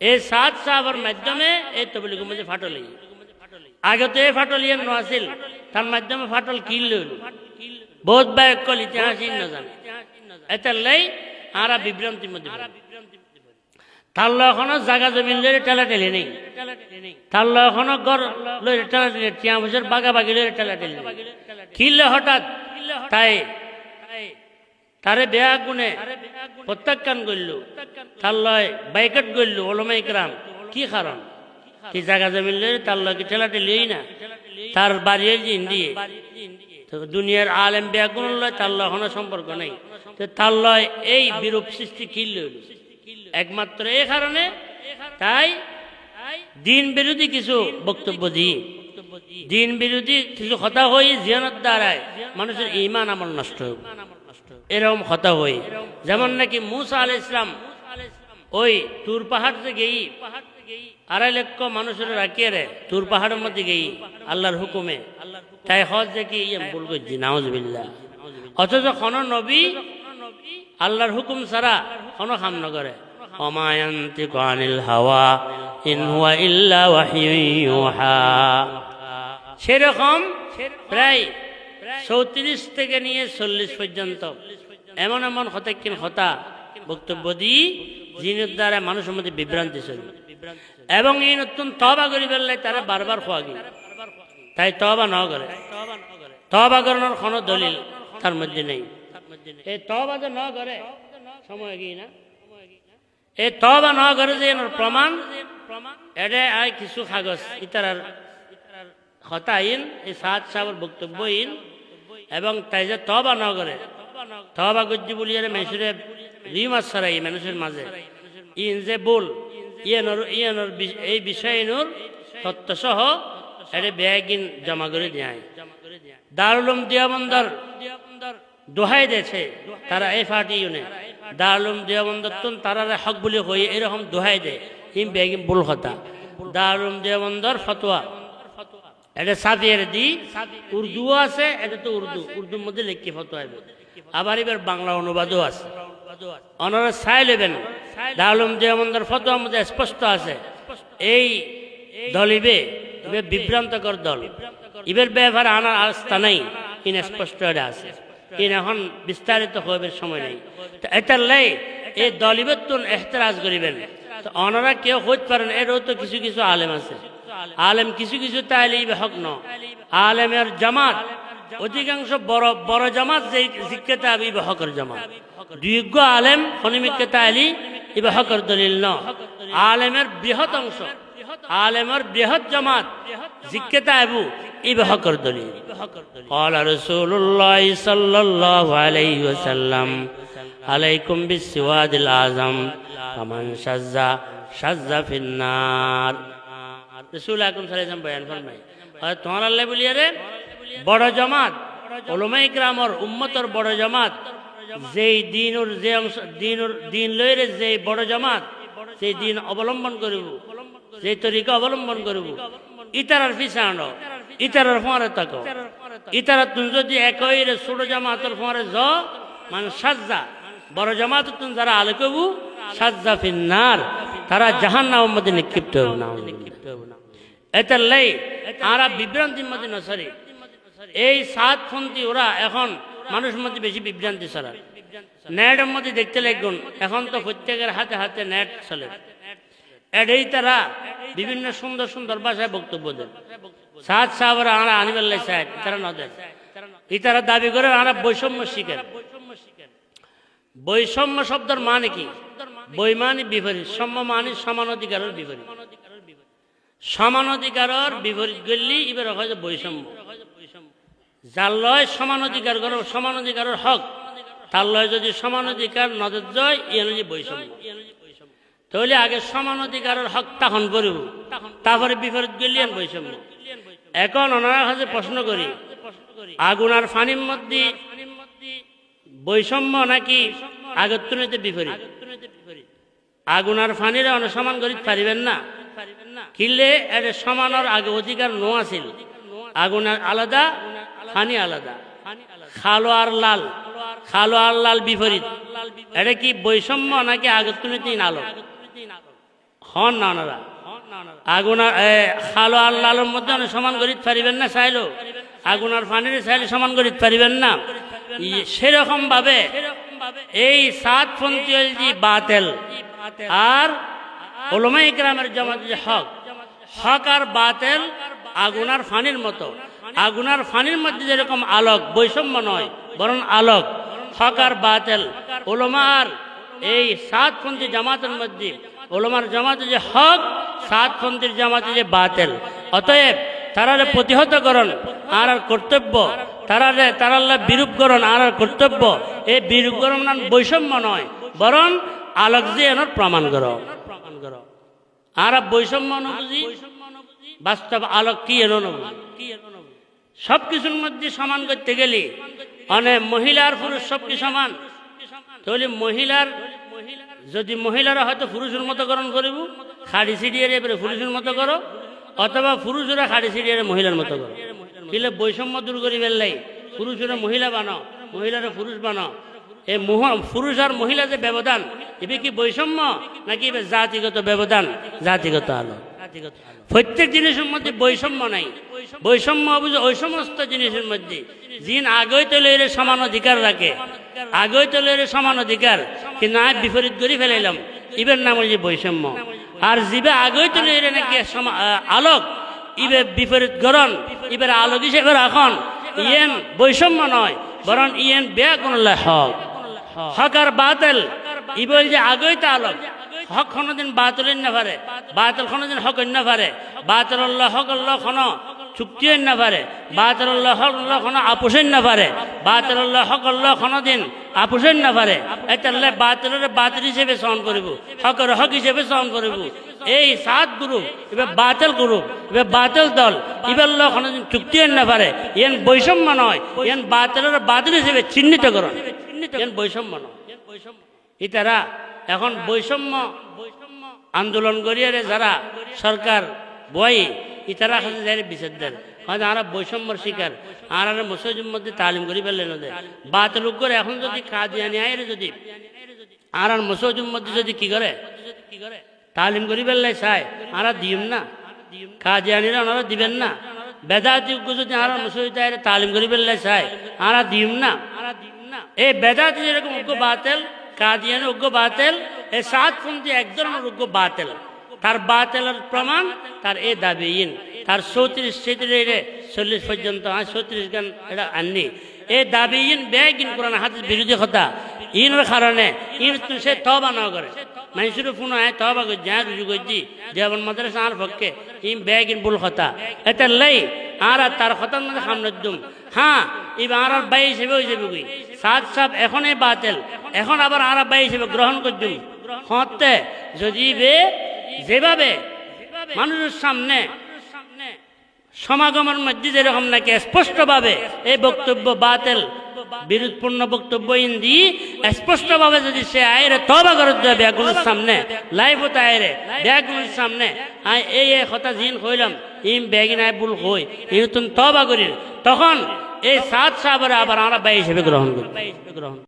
এই সাত সাহাবার মাধ্যমে এই তবলিগ মধ্যে ফাটল আগে তো এই ফাটল ইয়ে আছিল, তার মাধ্যমে ফাটল কিনল বহুত বার কল ইতিহাস ন জানে এটা লাই আরা বিভ্রান্তির মধ্যে। তার এখনও জাগা জমিন লই টেলা টেলি নেই। তার এখনও গড় লই টেলা টেলি টিয়া বছর বাগা বাগি লই টেলা টেলি কিনলে হঠাৎ তাই তারে বেয়া গুণে প্রত্যাখ্যান করল। তার লয় বাইকট করল ওলমাই গ্রাম কি কারণ? কি জায়গা জমিন লই তার লয় কি ঠেলা ঠেলিই না। তার বাড়িয়ে জিন দিয়ে দুনিয়ার আলেম বেয়া গুণ লয় তার লয় কোনো সম্পর্ক নেই। তো তার লয় এই বিরূপ সৃষ্টি কিনল একমাত্র এই কারণে তাই দিন বিরোধী কিছু বক্তব্য দিই। দিন বিরোধী কিছু কথা হই জিয়ানত দ্বারায় মানুষের ইমান আমল নষ্ট হবে এরকম কথা হই। যেমন নাকি মুসা আল ইসলাম ওই তুর পাহাড় যে গেই, আড়াই লক্ষ মানুষের রাখিয়ে রে তুর পাহাড়ের মধ্যে গেই, আল্লাহর হুকুমে। তাই হজ কি ইয়ে ভুল করছি নাউজবিল্লা অথচ খন নবী আল্লাহর হুকুম ছাড়া কোনো কাম নকরে অমায়ন্তি কানিল হাওয়া, ইন হুয়া ইল্লা ওয়াহিয়ুহা। সেরকম প্রায় চৌত্রিশ থেকে নিয়ে চল্লিশ পর্যন্ত। এমন এমন হতাকিন হতা বক্তব্য দিই, যিনি দ্বারা মানুষের মধ্যে বিভ্রান্তি চল এবং এই নতুন তবা করি ফেললে তারা বারবার খোয়া গিয়ে তাই তবা ন করে। তবা করানোর কোনো দলিল তার মধ্যে নেই। এই তবা যে ন করে, সময় গিয়ে না। এই তবা ন করে যে প্রমাণ এটা কিছু কাগজ ইতার হতা ইন এই সাত সাবর বক্তব্য ইন এবং তাই যে তবা ন করে তবা গজ্জি বলি আর মেসুরে রিমাস ছাড়াই মানুষের মাঝে। ইন যে বল ইয়ানোর ইয়ানোর এই বিষয় নোর তত্ত্ব সহ এটা ব্যাগিন জমা করে দেয়। দারুলম দিয়াবন্দর দোহাই দেছে তারা এই ফাটি ইউনে দারুলম দিয়াবন্দর তুন তারা হক বলে হয়ে এরকম দোহাই দে ইম ব্যাগিন বুল কথা। দারুলম দিয়াবন্দর ফতোয়া। এটা সাফিয়ার দি উর্দু আছে, এটা তো উর্দু, উর্দুর মধ্যে লিখি ফতোয়া হবে আবার এবার বাংলা অনুবাদও আছে। অনারা চাই লেবেন দারুলম দিয়াবন্দর ফতোয়ার মধ্যে স্পষ্ট আছে। এই দলিবে ইবে বিভ্রান্তকর দল। ইবের ব্যবহার আনার আস্থা নাই। ইন স্পষ্ট এটা আছে। ইন এখন বিস্তারিত হইবার সময় নেই। তো এটার লাই এই দলিবের তুন এহতরাজ করিবেন। তো অনারা কেউ হইতে পারেন এরও তো কিছু কিছু আলেম আছে। আলেম কিছু কিছু তাইলে ইবে হক ন আলেমের জামাত অধিকাংশ বড় বড় জামাত যে জিজ্ঞাতা ইবে হকর জামাত দুইজ্ঞ আলেম হনিমিককে তাইলি ইবে হকর দলিল ন আলেমের বৃহৎ অংশ আলেমের বৃহৎ জামাত জিজ্ঞাতা আবু ইবে হকর দলিল قال رسول الله صلى الله عليه وسلم عليكم بالسواد الأعظم فمن شذ شذ في النار রসুল আকরম সাল্লাম বয়ান ফরমাই তোমার আল্লাহ বলিয়া রে, বড় জামাত ওলমাই গ্রামর উম্মতর বড় জামাত, যেই দিনর যে অংশ, দিনর, দিন লইরে যে বড় জামাত, সেই দিন অবলম্বন করিব যে তরিকা অবলম্বন করিব, ইতারার পিছান ইতারার ফোঁয়ারে তাকো, ইতারা তুমি যদি একই ছোট জামাতর ফোঁয়ারে জ মানে সাজ্জা, বড় জামাত তুমি যারা আলে কবু সাজ্জা ফিন্নার। তারা জাহান নামের মধ্যে নিক্ষিপ্ত হবে না এটার লাই আরা বিভ্রান্তির মধ্যে নসরে এই সাতপন্থী ওরা এখন মানুষের মধ্যে বেশি বিভ্রান্তি ছড়ায়। নেটের মধ্যে দেখতে লাগুন, এখন তো প্রত্যেকের হাতে হাতে নেট চলে। এটাই তারা বিভিন্ন সুন্দর সুন্দর ভাষায় বক্তব্য দেন সাত সাহাবারা আমরা আনিবার লাই চায় তারা ন দেন ইতারা দাবি করে আমরা বৈষম্য শিখেন। বৈষম্য শব্দের মানে কি? বৈমানি বিপরীত সম্য মানে সমান অধিকারের বিপরীত। সমান অধিকারের বিপরীত গল্লি এবার হয় বৈষম্য। যার লয় সমান অধিকার করো, সমান অধিকারের হক, তার লয় যদি সমান অধিকার নজর জয় ই বৈষম্য। তাহলে আগে সমান অধিকারের হক তখন করিব তারপরে বিপরীত গেলিয়ান বৈষম্য। এখন ওনার কাছে প্রশ্ন করি, আগুন আর ফানির মধ্যে বৈষম্য নাকি আগের তুলনাতে বিপরীত? আগুন আর ফানিরে অনেক সমান করিতে পারিবেন না। কিনলে এটা সমানের আগে অধিকার নো আছিল। আগুন আর আলাদা ফানি আলাদা। খালো আর লাল খালো আর লাল বিপরীত। এটা কি বৈষম্য নাকি আগের তুলনাতে আলো? হন না ওনারা। আগুনার এ, খালো আর লালোর মধ্যে অনেক সমান করিতে পারিবেন না চাইলো আগুনার পানির চাইলে সমান করিতে পারিবেন না। সেরকম ভাবে এই সাত পন্থী বাতেল। আর ওলমাই গ্রামের জমা যে হক হক আর বাতেল আগুনার ফানির মতো। আগুনার ফানির মধ্যে যেরকম আলোক, বৈষম্য নয়, বরং আলোক। হক আর বাতেল ওলমার এই সাতপন্থী জামাতের মধ্যে ওলমার জামাতে যে হক, সাতপন্থীর জামাতে যে বাতেল। অতএব তারারে প্রতিহত করণ আর আর কর্তব্য তারারে তারাল্লা বিরূপ করণ আর আর কর্তব্য, এই বিরূপ করণ বৈষম্য নয়, বরং আলোক যে এনার প্রমাণ করো। আর বৈষম্য অনুভূতি, বাস্তব আলোক কি এনো সব কিছুর মধ্যে সমান করতে গেলে অনেক মহিলার পুরুষ সব কি সমান? তাহলে মহিলার, যদি মহিলারা হয়তো পুরুষের মতো করণ করিব, খাড়ি সিডিয়ারে এবারে পুরুষের মতো করো, অথবা পুরুষরা খাড়ি সিডিয়ারে মহিলার মতো করো। বৈষম্য দূর করি বেললাই পুরুষরা মহিলা বানাও, মহিলারা পুরুষ বানাও। এই পুরুষ আর মহিলা যে ব্যবধান এবে কি বৈষম্য নাকি এবে জাতিগত ব্যবধান? জাতিগত আলো। প্রত্যেক জিনিসের মধ্যে বৈষম্য নাই। বৈষম্য অবশ্য ওই সমস্ত জিনিসের মধ্যে। জিন আগেই তলে এর সমান অধিকার রাখে। আগেই তলে এর সমান অধিকার, কিন্তু আমি বিপরীত করে ফেলাইলাম। ইবের নাম হচ্ছে বৈষম্য। আর জিবে আগেই তলে এর নাকি আলোক, ইবে বিপরীত গরণ, ইবের আলোক হিসেবে রাখন। ইয়েন বৈষম্য নয়, বরং ইয়েন বেয়া কোন হক। হক আর বাতিল। ই বল যে আগেই তো আলোক হক কোনোদিন বাতিল না পারে। বাতিল কোনোদিন হক না পারে। বাতিল আল্লাহ হক আল্লাহ খন চুক্তি না পারে। বাতিল আল্লাহ হক আল্লাহ খন আপোষেন না পারে। বাতিল আল্লাহ হক আল্লাহ কোনোদিন আপোষেন না পারে। এতাল্লাহ বাতিলের বাতিল হিসেবে সহন করিব। হকের হক হিসেবে সহন করিব। এই সাত গ্রুপ, এবার বাতিল গ্রুপ, এবার বাতিল দল, এবার লোক কোনোদিন চুক্তি না পারে। এন বৈষম্য নয় এন বাতিলের বাতিল হিসেবে চিহ্নিত করুন। এন বৈষম্য নয় ইতারা এখন বৈষম্য আন্দোলন করিয়ে যারা সরকার বই ইতারা কাছে যাই বিচার দেন। হয়তো আমরা বৈষম্যর শিকার। আর আর মুসলিমের মধ্যে তালিম করি ফেললেন ওদের বাতিল করে এখন যদি কাদিয়ানি আয় যদি আর আর মুসলিমের মধ্যে যদি কি করে? তালিম করি ফেললে চাই। আমরা দিম না। কাজিয়ানিরা ওনারা দিবেন না। বেদাতি যদি আর মুসলিম তালিম করি ফেললে চাই। আমরা দিম না। এই বেদাতি যেরকম উগ্র বাতেল, কাদিয়ানি উগ্র বাতেল, এই সাত পন্থী এক ধরনের উগ্র বাতেল। তার বাতেলের প্রমাণ তার এ দাবিহীন। তার চৌত্রিশ ছেত্রিশ চল্লিশ পর্যন্ত চৌত্রিশ গান এটা আননি। এই দাবিহীন ব্যয়হীন কোরআন হাতের বিরোধী কথা। ইনের কারণে, ইন সে তবা না করে। মানুষের ফোন আয় তবা করে, যা রুজু করছি যেমন মাদ্রাসা আর পক্ষে, ইম ব্যয়হীন ভুল কথা। এটা লাই, আর তার কথার মধ্যে সামনে দুম। হ্যাঁ এবার আর বাই হিসেবে হিসেবে কই সাত সাপ এখনই বাতেল। এখন আবার আর বাই হিসেবে গ্রহণ করছুম হতে যদি বে, যেভাবে মানুষের সামনে সমাগমের মধ্যে যেরকম নাকি স্পষ্টভাবে এই বক্তব্য বাতেল বিরোধপূর্ণ বক্তব্য ইন্দি স্পষ্টভাবে যদি সে আয়রে তবা করে দেয় ব্যাগুনের সামনে লাইভ হতে আয়রে ব্যাগুনের সামনে, আই, এই এই কথা জিন কইলাম, ইম ব্যাগিন আয় ভুল ইম তুমি তবা করির, তখন এই সাত সাবরে আবার আমরা বাই হিসেবে গ্রহণ করি গ্রহণ